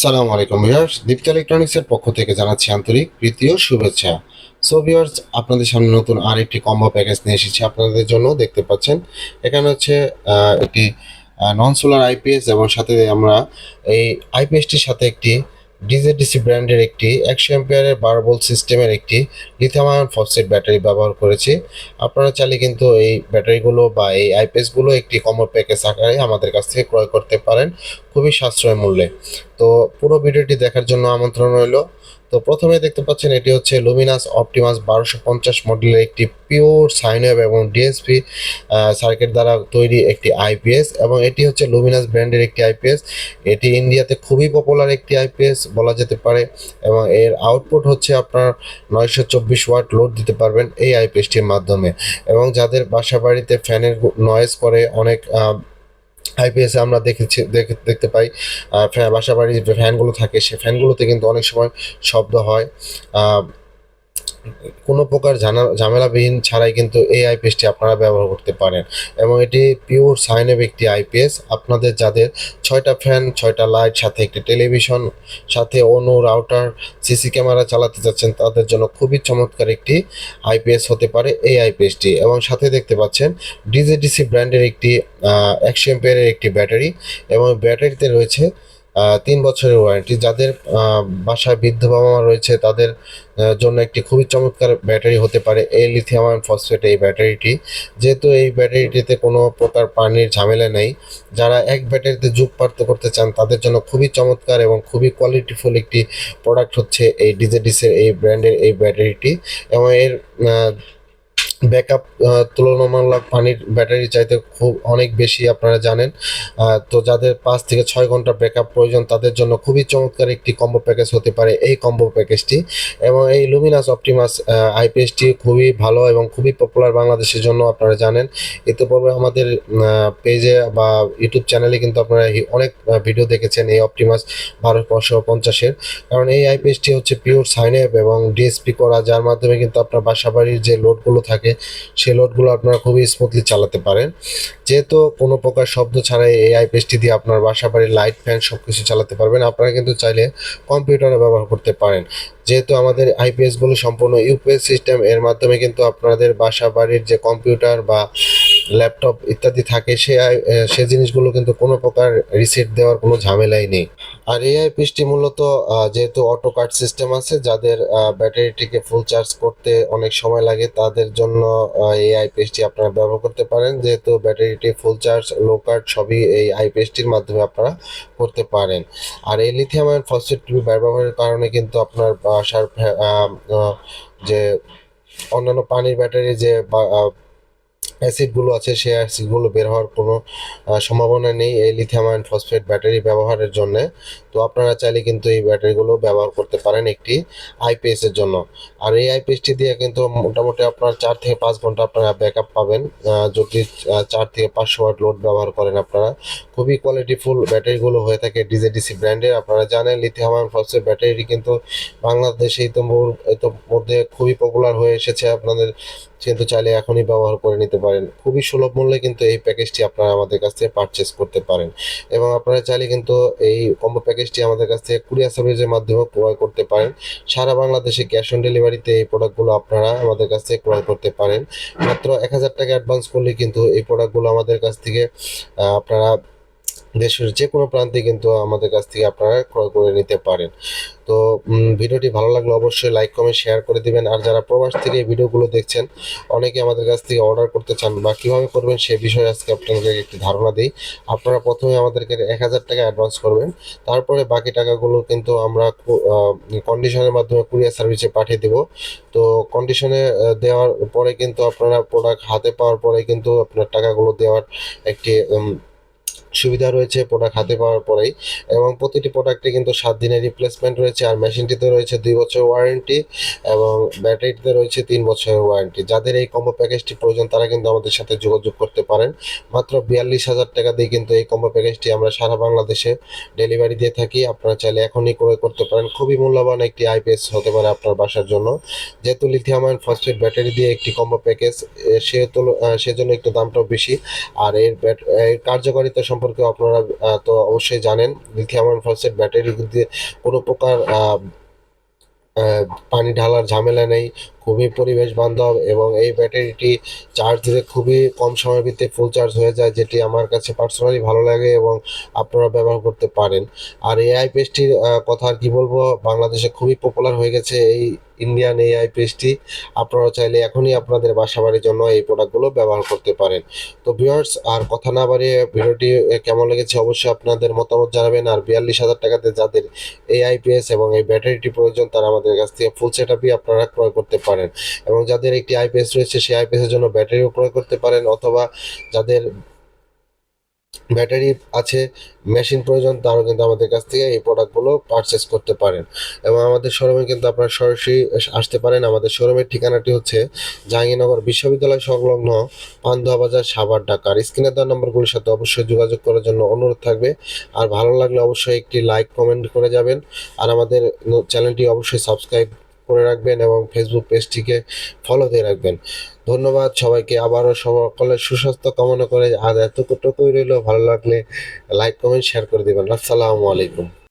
আসসালামু আলাইকুম ভিউয়ার্স, দীপ্ত ইলেকট্রনিক্সের পক্ষ থেকে জানাচ্ছি আন্তরিক তৃতীয় শুভেচ্ছা। সো ভিউয়ার্স, আপনাদের সামনে নতুন আরেকটি কম্বো প্যাকেজ নিয়ে এসেছি। আপনাদের জন্য দেখতে পাচ্ছেন, এখানে হচ্ছে একটি নন সোলার আইপিএস এবং সাথে আমরা এই আইপিএসটির সাথে একটি ডিজেডিসি ব্র্যান্ডের একটি একশো এম্পিয়ারের বারবল সিস্টেমের একটি লিথামায়ন ফসফেট ব্যাটারি ব্যবহার করেছি। আপনারা চাইলে কিন্তু এই ব্যাটারিগুলো বা এই আইপিএসগুলো একটি কমর প্যাকেজ আকারে আমাদের কাছ থেকে ক্রয় করতে পারেন। খুবই সাশ্রয় মূল্যে। তো পুরো ভিডিওটি দেখার জন্য আমন্ত্রণ রইল। তো প্রথমে দেখতে পাচ্ছেন এটি হচ্ছে লুমিনাস অপটিমাস বারোশো পঞ্চাশ মডেলের একটি পিওর সাইনওয়েভ এবং ডিএসপি সার্কিট দ্বারা তৈরি একটি আইপিএস এবং এটি হচ্ছে লুমিনাস ব্র্যান্ডের একটি আইপিএস এটি ইন্ডিয়াতে খুবই পপুলার একটি আইপিএস বলা যেতে পারে এবং এর আউটপুট হচ্ছে আপনার নয়শো চব্বিশ ওয়াট লোড দিতে পারবেন এই আইপিএসটির মাধ্যমে। এবং যাদের বাসা বাড়িতে ফ্যানের নয়েজ করে, অনেক আইপিএসে আমরা দেখেছি, দেখে- দেখতে পাই। বাসা বাড়ির যে ফ্যানগুলো থাকে, সে ফ্যানগুলোতে কিন্তু অনেক সময় শব্দ হয়। কোনো প্রকার ঝামেলাবিহীন ছাড়াই কিন্তু এই আইপিএসটি আপনারা ব্যবহার করতে পারেন। এবং এটি পিওর সাইনেব একটি আইপিএস আপনাদের যাদের ছয়টা ফ্যান ছয়টা লাইট সাথে একটি টেলিভিশন সাথে অনু রাউটার সিসি ক্যামেরা চালাতে যাচ্ছেন, তাদের জন্য খুবই চমৎকার একটি আইপিএস হতে পারে এই আইপিএসটি এবং সাথে দেখতে পাচ্ছেন ডিজেডিসি ব্র্যান্ডের একটি একশো এম্পিয়ারের একটি ব্যাটারি। এবং ব্যাটারিতে রয়েছে তিন বছরের ওয়ারেন্টি যাদের বাসায় বৃদ্ধ বাবা মা রয়েছে, তাদের জন্য একটি খুবই চমৎকার ব্যাটারি হতে পারে, এই লিথিয়াম আয়ন ফসফেট এই ব্যাটারিটি। যেহেতু এই ব্যাটারিটিতে কোনো প্রকার পানির ঝামেলা নেই, যারা এক ব্যাটারিতে যুগ পার্থ করতে চান, তাদের জন্য খুবই চমৎকার এবং খুবই কোয়ালিটিফুল একটি প্রোডাক্ট হচ্ছে এই ডিজেডিসের এই ব্র্যান্ডের এই ব্যাটারিটি। এবং এর ব্যাকআপ তুলনামূলক পানির ব্যাটারি চাইতে খুব অনেক বেশি আপনারা জানেন। তো যাদের পাঁচ থেকে ছয় ঘণ্টা ব্যাকআপ প্রয়োজন, তাদের জন্য খুবই চমৎকার একটি কম্বো প্যাকেজ হতে পারে এই কম্বো প্যাকেজটি। এবং এই লুমিনাস অপটিমাস আইপিএসটি খুবই ভালো এবং খুবই পপুলার বাংলাদেশের জন্য আপনারা জানেন। ইতিপূর্বে আমাদের পেজে বা ইউটিউব চ্যানেলে কিন্তু আপনারা অনেক ভিডিও দেখেছেন এই অপটিমাস বারোশো পঞ্চাশের। কারণ এই আইপিএসটি হচ্ছে পিওর সাইনএপ এবং ডিএসপি করা, যার মাধ্যমে কিন্তু আপনার বাসা বাড়ির যে লোডগুলো থাকে সেই লোডগুলো আপনারা খুবই স্মুথলি চালাতে পারেন। যেহেতু কোনো প্রকার শব্দ ছাড়াই এই আইপিএসটি দিয়ে আপনার বাসা বাড়ির লাইট ফ্যান সব কিছু চালাতে পারবেন, আপনারা কিন্তু চাইলে কম্পিউটারে ব্যবহার করতে পারেন। যেহেতু আমাদের আইপিএসগুলো সম্পূর্ণ ইউপিএস সিস্টেম এর মাধ্যমে কিন্তু আপনাদের বাসা বাড়ির যে কম্পিউটার বা ল্যাপটপ ইত্যাদি থাকে, সে সে জিনিসগুলো কিন্তু কোনো প্রকার রিসেট দেওয়ার কোনো ঝামেলাই নেই। আর এই আইপিএসটি মূলত যেহেতু অটো কাট সিস্টেম আছে যাদের ব্যাটারিটিকে ফুল চার্জ করতে অনেক সময় লাগে তাদের জন্য আহ, এই আইপিএসটি আপনারা ব্যবহার করতে পারেন। যেহেতু ব্যাটারিটি ফুল চার্জ লো কাট সবই এই আইপিএসটির মাধ্যমে আপনারা করতে পারেন। আর এই লিথিয়াম আয়ন ফসফেট ব্যবহারের কারণে কিন্তু আপনার বাসার যে অন্যান্য পানির ব্যাটারি যে অ্যাসিডগুলো আছে, সেই অ্যাসিডগুলো বের হওয়ার কোনো সম্ভাবনা নেই এই লিথিয়াম আয়ন ফসফেট ব্যাটারি ব্যবহারের জন্য। তো আপনারা চাইলে কিন্তু এই ব্যাটারিগুলো ব্যবহার করতে পারেন একটি আইপিএস এর জন্য। আর এই আইপিএসটি দিয়ে কিন্তু মোটামুটি আপনার চার থেকে পাঁচ ঘণ্টা আপনারা ব্যাকআপ পাবেন। যদি চার থেকে পাঁচশো ওয়াট লোড ব্যবহার করেন আপনারা। খুবই কোয়ালিটিফুল ব্যাটারিগুলো হয়ে থাকে ডিজেডিসি ব্র্যান্ডের আপনারা জানেন লিথিয়াম আয়ন ফসফেট ব্যাটারি কিন্তু বাংলাদেশে তো মধ্যে খুবই পপুলার হয়ে এসেছে। আপনাদের কিন্তু চাইলে এখনই ব্যবহার করে নিতে পারেন। খুবই সুলভ মূল্যে কিন্তু এই প্যাকেজটি আপনারা আমাদের কাছ থেকে পারচেস করতে পারেন। এবং আপনারা চাইলে কিন্তু এই কম্বো প্যাকেজটি আমাদের কাছ থেকে কুরিয়ার সার্ভিসের মাধ্যমে ক্রয় করতে পারেন। সারা বাংলাদেশে ক্যাশ অন ডেলিভারিতে এই প্রোডাক্টগুলো আপনারা আমাদের কাছ থেকে ক্রয় করতে পারেন। মাত্র এক হাজার টাকা অ্যাডভান্স করলে কিন্তু এই প্রোডাক্টগুলো আমাদের কাছ থেকে আপনারা দেশের যে কোনো প্রান্তে কিন্তু আমাদের কাছ থেকে আপনারা ক্রয় করে নিতে পারেন। তো ভিডিওটি ভালো লাগলে অবশ্যই লাইক কমেন্ট শেয়ার করে দিবেন। আর যারা প্রবাস থেকে এই ভিডিওগুলো দেখছেন, অনেকে আমাদের কাছ থেকে অর্ডার করতে চান বা কীভাবে করবেন সে বিষয়ে আজকে আপনাদের একটি ধারণা দিই। আপনারা প্রথমে আমাদেরকে এক হাজার টাকা অ্যাডভান্স করবেন। তারপরে বাকি টাকাগুলো কিন্তু আমরা কন্ডিশনের মাধ্যমে কুরিয়ার সার্ভিসে পাঠিয়ে দেব। তো কন্ডিশনে দেওয়ার পরে কিন্তু আপনারা প্রোডাক্ট হাতে পাওয়ার পরে কিন্তু আপনার টাকাগুলো দেওয়ার একটি সুবিধা রয়েছে প্রোডাক্ট হাতে পাওয়ার পরেই এবং প্রতিটি প্রোডাক্টে কিন্তু সাত দিনের রিপ্লেসমেন্ট রয়েছে আর মেশিনটিতে রয়েছে দুই বছর ওয়ারেন্টি এবং ব্যাটারিতে রয়েছে তিন বছরের ওয়ারেন্টি যাদের এই কম্বো প্যাকেজটি প্রয়োজন, তারা কিন্তু আমাদের সাথে যোগাযোগ করতে পারেন। মাত্র বিয়াল্লিশ হাজার টাকা দিয়ে কিন্তু এই কম্বো প্যাকেজটি আমরা সারা বাংলাদেশে ডেলিভারি দিয়ে থাকি। আপনারা চাইলে এখনই ক্রয় করতে পারেন। খুবই মূল্যবান একটি আইপিএস হতে পারে আপনার বাসার জন্য। যেহেতু লিথিয়াম আয়ন ফসফেট ব্যাটারি দিয়ে একটি কম্বো প্যাকেজ সেহেতু সেজন্য একটু দামটাও বেশি। আর এর ব্যাট- এর কার্যকারিতা সম্পর্কে আপনারা তো অবশ্যই জানেন, লিথিয়াম আয়রন ফসফেট ব্যাটারি দিয়ে কোনো প্রকার পানি ঢালার ঝামেলা নেই, খুবই পরিবেশ বান্ধব এবং এই ব্যাটারিটি চার্জ দিলে খুবই কম সময়ের ভিত্তিতে ফুল চার্জ হয়ে যায়, যেটি আমার কাছে পার্সোনালি ভালো লাগে এবং আপনারা ব্যবহার করতে পারেন। আর এআই আইপিএসটির কথা আর কি বলব? বাংলাদেশে খুবই পপুলার হয়ে গেছে এই ইন্ডিয়ান এই আইপিএসটি আপনারা চাইলে এখনই আপনাদের বাসা বাড়ির জন্য এই প্রোডাক্টগুলো ব্যবহার করতে পারেন। তো ভিউয়ার্স আর কথা না বাড়িয়ে ভিডিওটি কেমন লেগেছে অবশ্যই আপনাদের মতামত জানাবেন, আর বিয়াল্লিশ হাজার টাকাতে যাদের এই আইপিএস এবং এই ব্যাটারিটি প্রয়োজন, তারা আমাদের কাছ থেকে ফুল সেট আপই আপনারা ক্রয় করতে পারেন। এবং যাদের একটি আইপিএস রয়েছে, সেই আইপিএস এর জন্য ব্যাটারিও ক্রয় করতে পারেন, অথবা যাদের ব্যাটারি আছে, মেশিন প্রয়োজন তারাও কিন্তু আমাদের কাছ থেকে এই প্রোডাক্টগুলো পারচেস করতে পারেন। এবং আমাদের শোরুমে কিন্তু আপনারা সরাসরি আসতে পারেন। আমাদের শোরুমের ঠিকানাটি হচ্ছে জাহাঙ্গীরনগর বিশ্ববিদ্যালয় সংলগ্ন পান্দুয়া বাজার, সাভার ঢাকার স্ক্রিনে দেওয়া নম্বরগুলির সাথে অবশ্যই যোগাযোগ করার জন্য অনুরোধ থাকবে। আর ভালো লাগলে অবশ্যই একটি লাইক কমেন্ট করে যাবেন। আর আমাদের চ্যানেলটি অবশ্যই সাবস্ক্রাইব করে রাখবেন এবং ফেসবুক পেজটিকে ফলো দিয়ে রাখবেন। ধন্যবাদ সবাইকে, আবারও সকলে সুস্বাস্থ্য কামনা করে আজ এতটুকুই রইল। ভালো লাগলে লাইক কমেন্ট শেয়ার করে দেবেন। আসসালামু আলাইকুম।